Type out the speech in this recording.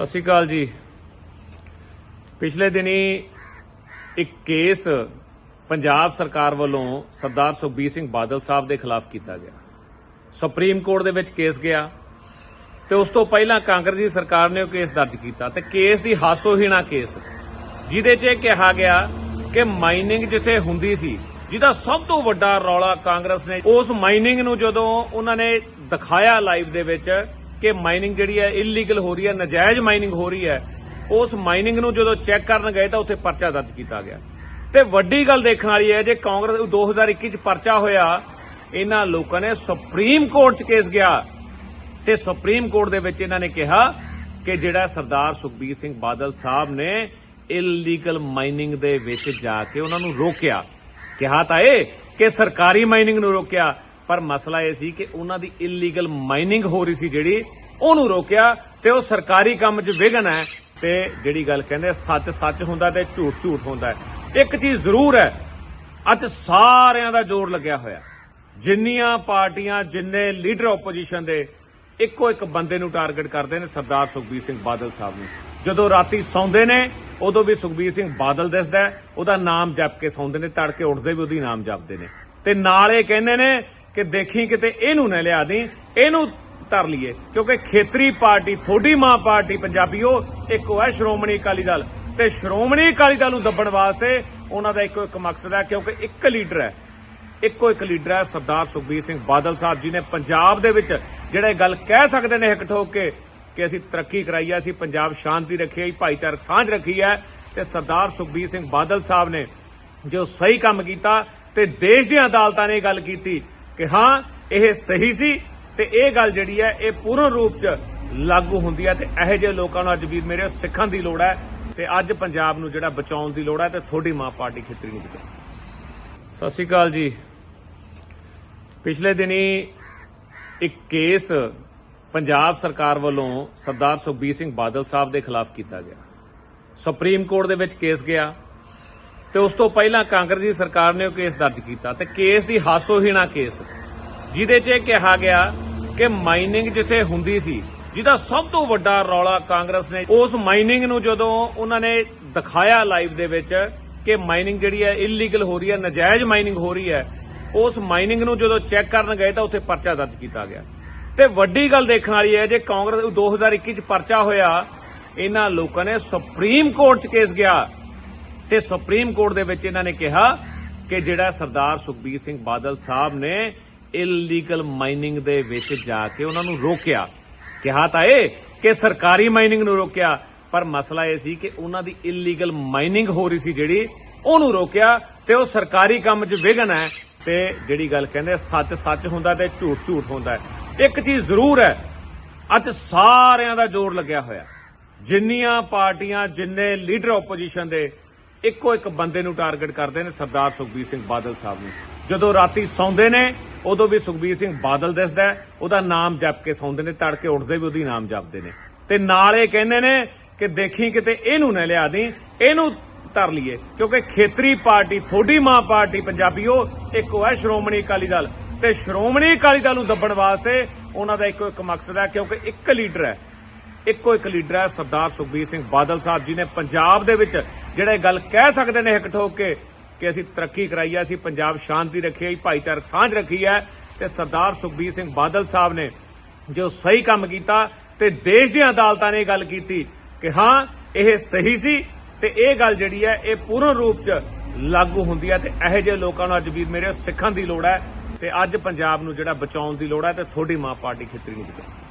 ਸਤਿ ਸ਼੍ਰੀ ਅਕਾਲ ਜੀ। ਪਿਛਲੇ ਦਿਨੀ ਇੱਕ ਕੇਸ ਪੰਜਾਬ ਸਰਕਾਰ ਵੱਲੋਂ ਸਰਦਾਰ ਸੁਖਬੀਰ ਸਿੰਘ ਬਾਦਲ ਸਾਹਿਬ ਦੇ ਖਿਲਾਫ ਕੀਤਾ ਗਿਆ। ਸੁਪਰੀਮ ਕੋਰਟ ਦੇ ਵਿੱਚ ਕੇਸ ਗਿਆ ਤੇ ਉਸ ਤੋਂ ਪਹਿਲਾਂ ਕਾਂਗਰਸ ਦੀ ਸਰਕਾਰ ਨੇ ਉਹ ਕੇਸ ਦਰਜ ਕੀਤਾ ਤੇ ਕੇਸ ਦੀ ਹਾਸੋਹੀਣਾ ਕੇਸ, ਜਿਹਦੇ 'ਚ ਇਹ ਕਿਹਾ ਗਿਆ ਕਿ ਮਾਈਨਿੰਗ ਜਿੱਥੇ ਹੁੰਦੀ ਸੀ, ਜਿਹਦਾ ਸਭ ਤੋਂ ਵੱਡਾ ਰੌਲਾ ਕਾਂਗਰਸ ਨੇ, ਉਸ ਮਾਈਨਿੰਗ ਨੂੰ ਜਦੋਂ ਉਹਨਾਂ ਨੇ ਦਿਖਾਇਆ ਲਾਈਵ ਦੇ ਵਿੱਚ ਕਿ ਮਾਈਨਿੰਗ ਜਿਹੜੀ ਹੈ ਇਲੀਗਲ ਹੋ ਰਹੀ ਹੈ, ਨਜਾਇਜ਼ ਮਾਈਨਿੰਗ ਹੋ ਰਹੀ ਹੈ, ਉਸ ਮਾਈਨਿੰਗ ਨੂੰ ਜਦੋਂ ਚੈੱਕ ਕਰਨ ਗਏ ਤਾਂ ਉੱਥੇ ਪਰਚਾ ਦਰਜ ਕੀਤਾ ਗਿਆ। ਤੇ ਵੱਡੀ ਗੱਲ ਦੇਖਣ ਵਾਲੀ ਹੈ, ਜੇ ਕਾਂਗਰਸ 2021 ਚ ਪਰਚਾ ਹੋਇਆ, ਇਹਨਾਂ ਲੋਕਾਂ ਨੇ ਸੁਪਰੀਮ ਕੋਰਟ ਚ ਕੇਸ ਗਿਆ। ਤੇ ਸੁਪਰੀਮ ਕੋਰਟ ਦੇ ਵਿੱਚ ਇਹਨਾਂ ਨੇ ਕਿਹਾ ਕਿ ਜਿਹੜਾ ਸਰਦਾਰ ਸੁਖਬੀਰ ਸਿੰਘ ਬਾਦਲ ਸਾਹਿਬ ਨੇ ਇਲੀਗਲ ਮਾਈਨਿੰਗ ਦੇ ਵਿੱਚ ਜਾ ਕੇ ਉਹਨਾਂ ਨੂੰ ਰੋਕਿਆ। ਕਿਹਾ ਤਾਂ ਇਹ ਕਿ ਸਰਕਾਰੀ ਮਾਈਨਿੰਗ ਨੂੰ ਰੋਕਿਆ। ਪਰ ਮਸਲਾ ਇਹ ਸੀ ਕਿ ਉਹਨਾਂ ਦੀ ਇਲੀਗਲ ਮਾਈਨਿੰਗ ਹੋ ਰਹੀ ਸੀ ਜਿਹੜੀ, ਉਹਨੂੰ ਰੋਕਿਆ ਤੇ ਉਹ ਸਰਕਾਰੀ ਕੰਮ 'ਚ ਵਿਘਨ ਹੈ ਤੇ ਜਿਹੜੀ ਗੱਲ ਕਹਿੰਦੇ ਸੱਚ ਸੱਚ ਹੁੰਦਾ ਤੇ ਝੂਠ ਝੂਠ ਹੁੰਦਾ ਇੱਕ ਚੀਜ਼ ਜ਼ਰੂਰ ਹੈ, ਅੱਜ ਸਾਰਿਆਂ ਦਾ ਜ਼ੋਰ ਲੱਗਿਆ ਹੋਇਆ ਜਿੰਨੀਆਂ ਪਾਰਟੀਆਂ, ਜਿੰਨੇ ਲੀਡਰ ਆਪੋਜੀਸ਼ਨ ਦੇ, ਇੱਕੋ ਇੱਕ ਬੰਦੇ ਨੂੰ ਟਾਰਗੇਟ ਕਰਦੇ ਨੇ ਸਰਦਾਰ ਸੁਖਬੀਰ ਸਿੰਘ ਬਾਦਲ ਸਾਹਿਬ ਨੂੰ। ਜਦੋਂ ਰਾਤੀ ਸੌਂਦੇ ਨੇ, ਉਦੋਂ ਵੀ ਸੁਖਬੀਰ ਸਿੰਘ ਬਾਦਲ ਦਿਸਦਾ ਉਹਦਾ ਨਾਮ ਜਪ ਕੇ ਸੌਂਦੇ ਨੇ, ਤੜਕੇ ਉੱਠਦੇ ਵੀ ਉਹਦੀ ਨਾਮ ਜਪਦੇ ਨੇ। ਤੇ ਨਾਲ ਇਹ ਕਹਿੰਦੇ ਨੇ ਕਿ ਦੇਖੀ ਕਿਤੇ ਇਹਨੂੰ ਨਾ ਲਿਆ ਦੀ ਇਹਨੂੰ ਧਰ ਲਈਏ। ਕਿਉਂਕਿ ਖੇਤਰੀ ਪਾਰਟੀ, ਥੋੜੀ ਮਾਂ ਪਾਰਟੀ ਪੰਜਾਬੀਓ, ਇੱਕੋ ਹੈ ਸ਼੍ਰੋਮਣੀ ਅਕਾਲੀ ਦਲ। ਤੇ ਸ਼੍ਰੋਮਣੀ ਅਕਾਲੀ ਦਲ ਨੂੰ ਦੱਬਣ ਵਾਸਤੇ ਉਹਨਾਂ ਦਾ ਇੱਕੋ ਇੱਕ ਮਕਸਦ ਹੈ, ਕਿਉਂਕਿ ਇੱਕ ਲੀਡਰ ਹੈ। ਇੱਕੋ ਇੱਕ ਲੀਡਰ ਹੈ ਸਰਦਾਰ ਸੁਖਬੀਰ ਸਿੰਘ ਬਾਦਲ ਸਾਹਿਬ ਜੀ ਨੇ ਪੰਜਾਬ ਦੇ ਵਿੱਚ ਜਿਹੜੇ ਗੱਲ ਕਹਿ ਸਕਦੇ ਨੇ ਇੱਕ ਠੋਕ ਕੇ ਕਿ ਅਸੀਂ ਤਰੱਕੀ ਕਰਾਈ ਹੈ, ਅਸੀਂ ਪੰਜਾਬ ਸ਼ਾਂਤੀ ਰੱਖੀ ਹੈ ਭਾਈਚਾਰਕ ਸਾਂਝ ਰੱਖੀ ਹੈ। ਤੇ ਸਰਦਾਰ ਸੁਖਬੀਰ ਸਿੰਘ ਬਾਦਲ ਸਾਹਿਬ ਨੇ ਜੋ ਸਹੀ ਕੰਮ ਕੀਤਾ ਤੇ ਦੇਸ਼ ਦੀਆਂ ਅਦਾਲਤਾਂ ਨੇ ਇਹ ਗੱਲ ਕੀਤੀ ਕਿ ਹਾਂ, ਇਹ ਸਹੀ ਸੀ ਤੇ ਇਹ ਗੱਲ ਜਿਹੜੀ ਹੈ, ਇਹ ਪੂਰਨ ਰੂਪ ਚ ਲਾਗੂ ਹੁੰਦੀ ਹੈ ਤੇ ਇਹੋ ਜਿਹੇ ਲੋਕਾਂ ਨੂੰ ਅੱਜ ਵੀਰ ਮੇਰੇ ਸਿੱਖਣ ਦੀ ਲੋੜ ਹੈ ਤੇ ਅੱਜ ਪੰਜਾਬ ਨੂੰ ਜਿਹੜਾ ਬਚਾਉਣ ਦੀ ਲੋੜ ਹੈ ਤੇ ਤੁਹਾਡੀ ਮਾਂ ਪਾਰਟੀ ਖੇਤਰੀ ਨੂੰ ਬਚਾਓ ਸਤਿ ਸ਼੍ਰੀ ਅਕਾਲ ਜੀ। ਪਿਛਲੇ ਦਿਨੀ ਇੱਕ ਕੇਸ ਪੰਜਾਬ ਸਰਕਾਰ ਵੱਲੋਂ ਸਰਦਾਰ ਸੁਖਬੀਰ ਸਿੰਘ ਬਾਦਲ ਸਾਹਿਬ ਦੇ ਖਿਲਾਫ ਕੀਤਾ ਗਿਆ। ਸੁਪਰੀਮ ਕੋਰਟ ਦੇ ਵਿੱਚ ਕੇਸ ਗਿਆ। ਤੇ ਉਸ ਤੋਂ ਪਹਿਲਾਂ ਕਾਂਗਰਸ ਦੀ ਸਰਕਾਰ ਨੇ ਉਹ ਕੇਸ ਦਰਜ ਕੀਤਾ ਤੇ ਕੇਸ ਦੀ ਹਾਸੋਹੀਣਾ ਕੇਸ, ਜਿਹਦੇ 'ਚ ਇਹ ਕਿਹਾ ਗਿਆ ਕਿ ਮਾਈਨਿੰਗ ਜਿੱਥੇ ਹੁੰਦੀ ਸੀ, ਜਿਹਦਾ ਸਭ ਤੋਂ ਵੱਡਾ ਰੌਲਾ ਕਾਂਗਰਸ ਨੇ, ਉਸ ਮਾਈਨਿੰਗ ਨੂੰ ਜਦੋਂ ਉਹਨਾਂ ਨੇ ਦਿਖਾਇਆ ਲਾਈਵ ਦੇ ਵਿੱਚ ਕਿ ਮਾਈਨਿੰਗ ਜਿਹੜੀ ਹੈ ਇਲੀਗਲ ਹੋ ਰਹੀ ਹੈ, ਨਜਾਇਜ਼ ਮਾਈਨਿੰਗ ਹੋ ਰਹੀ ਹੈ, ਉਸ ਮਾਈਨਿੰਗ ਨੂੰ ਜਦੋਂ ਚੈੱਕ ਕਰਨ ਗਏ ਤਾਂ ਉੱਥੇ ਪਰਚਾ ਦਰਜ ਕੀਤਾ ਗਿਆ। ਤੇ ਵੱਡੀ ਗੱਲ ਦੇਖਣ ਵਾਲੀ ਹੈ, ਜੇ ਕਾਂਗਰਸ 2021 ਚ ਪਰਚਾ ਹੋਇਆ, ਇਹਨਾਂ ਲੋਕਾਂ ਨੇ ਸੁਪਰੀਮ ਕੋਰਟ ਚ ਕੇਸ ਗਿਆ ਤੇ ਸੁਪਰੀਮ ਕੋਰਟ ਦੇ ਵਿੱਚ ਇਹਨਾਂ ਨੇ ਕਿਹਾ ਕਿ ਜਿਹੜਾ ਸਰਦਾਰ ਸੁਖਬੀਰ ਸਿੰਘ ਬਾਦਲ ਸਾਹਿਬ ਨੇ ਇਲੀਗਲ ਮਾਈਨਿੰਗ ਦੇ ਵਿੱਚ ਜਾ ਕੇ ਉਹਨਾਂ ਨੂੰ ਰੋਕਿਆ, ਕਿਹਾ ਤਾਂ ਇਹ ਕਿ ਸਰਕਾਰੀ ਮਾਈਨਿੰਗ ਨੂੰ ਰੋਕਿਆ, ਪਰ ਮਸਲਾ ਇਹ ਸੀ ਕਿ ਉਹਨਾਂ ਦੀ ਇਲੀਗਲ ਮਾਈਨਿੰਗ ਹੋ ਰਹੀ ਸੀ ਜਿਹੜੀ, ਉਹਨੂੰ ਰੋਕਿਆ ਤੇ ਉਹ ਸਰਕਾਰੀ ਕੰਮ 'ਚ ਵਿਘਨ ਹੈ ਤੇ ਜਿਹੜੀ ਗੱਲ ਕਹਿੰਦੇ ਸੱਚ ਸੱਚ ਹੁੰਦਾ ਤੇ ਝੂਠ ਝੂਠ ਹੁੰਦਾ ਇੱਕ ਚੀਜ਼ ਜ਼ਰੂਰ ਹੈ, ਅੱਜ ਸਾਰਿਆਂ ਦਾ ਜ਼ੋਰ ਲੱਗਿਆ ਹੋਇਆ। ਜਿੰਨੀਆਂ ਪਾਰਟੀਆਂ, ਜਿੰਨੇ ਲੀਡਰ ਆਪੋਜੀਸ਼ਨ ਦੇ ਇੱਕੋ ਇੱਕ ਬੰਦੇ ਨੂੰ ਟਾਰਗੇਟ ਕਰਦੇ ਨੇ ਸਰਦਾਰ ਸੁਖਬੀਰ ਸਿੰਘ ਬਾਦਲ ਸਾਹਿਬ ਨੂੰ। ਜਦੋਂ ਰਾਤੀ ਸੌਂਦੇ ਨੇ, ਉਦੋਂ ਵੀ ਸੁਖਬੀਰ ਸਿੰਘ ਬਾਦਲ ਦਿਸਦਾ ਉਹਦਾ ਨਾਮ ਜਪ ਕੇ ਸੌਂਦੇ ਨੇ, ਤੜਕੇ ਉੱਠਦੇ ਵੀ ਉਹਦੀ ਨਾਮ ਜਪਦੇ ਨੇ। ਤੇ ਨਾਲ ਇਹ ਕਹਿੰਦੇ ਨੇ ਕਿ ਦੇਖੀ ਕਿਤੇ ਇਹਨੂੰ ਨਾ ਲਿਆ ਦੀ ਇਹਨੂੰ ਧਰ ਲਈਏ, ਕਿਉਂਕਿ ਖੇਤਰੀ ਪਾਰਟੀ, ਥੋੜੀ ਮਾਂ ਪਾਰਟੀ ਪੰਜਾਬੀਓ ਇੱਕੋ ਹੈ ਸ਼੍ਰੋਮਣੀ ਅਕਾਲੀ ਦਲ। ਤੇ ਸ਼੍ਰੋਮਣੀ ਅਕਾਲੀ ਦਲ ਨੂੰ ਦੱਬਣ ਵਾਸਤੇ ਉਹਨਾਂ ਦਾ ਇੱਕੋ ਇੱਕ ਮਕਸਦ ਹੈ, ਕਿਉਂਕਿ ਇੱਕ ਲੀਡਰ ਹੈ, ਇੱਕੋ ਇੱਕ ਲੀਡਰ ਹੈ ਸਰਦਾਰ ਸੁਖਬੀਰ ਸਿੰਘ ਬਾਦਲ ਸਾਹਿਬ ਜੀ ਨੇ ਪੰਜਾਬ ਦੇ ਵਿੱਚ ਜਿਹੜੇ ਗੱਲ ਕਹਿ ਸਕਦੇ ਨੇ ਇੱਕ ਠੋਕ ਕੇ ਕਿ ਅਸੀਂ ਤਰੱਕੀ ਕਰਾਈ ਹੈ ਅਸੀਂ ਪੰਜਾਬ ਸ਼ਾਂਤੀ ਰੱਖੀ ਹੈ ਭਾਈਚਾਰਕ ਸਾਂਝ ਰੱਖੀ ਹੈ ਤੇ ਸਰਦਾਰ ਸੁਖਬੀਰ ਸਿੰਘ ਬਾਦਲ ਸਾਹਿਬ ਨੇ ਜੋ ਸਹੀ ਕੰਮ ਕੀਤਾ ਤੇ ਦੇਸ਼ ਦੀਆਂ ਅਦਾਲਤਾਂ ਨੇ ਇਹ ਗੱਲ ਕੀਤੀ ਕਿ ਹਾਂ, ਇਹ ਸਹੀ ਸੀ ਤੇ ਇਹ ਗੱਲ ਜਿਹੜੀ ਹੈ, ਇਹ ਪੂਰਨ ਰੂਪ ਚ ਲਾਗੂ ਹੁੰਦੀ ਹੈ ਤੇ ਇਹੋ ਜਿਹੇ ਲੋਕਾਂ ਨੂੰ ਅੱਜ ਵੀ ਮੇਰੇ ਸਿੱਖਣ ਦੀ ਲੋੜ ਹੈ ਤੇ ਅੱਜ ਪੰਜਾਬ ਨੂੰ ਜਿਹੜਾ ਬਚਾਉਣ ਦੀ ਲੋੜ ਹੈ ਤੇ ਤੁਹਾਡੀ ਮਾਂ ਪਾਰਟੀ ਖੇਤਰੀ ਨੂੰ ਬਚਾਉਣ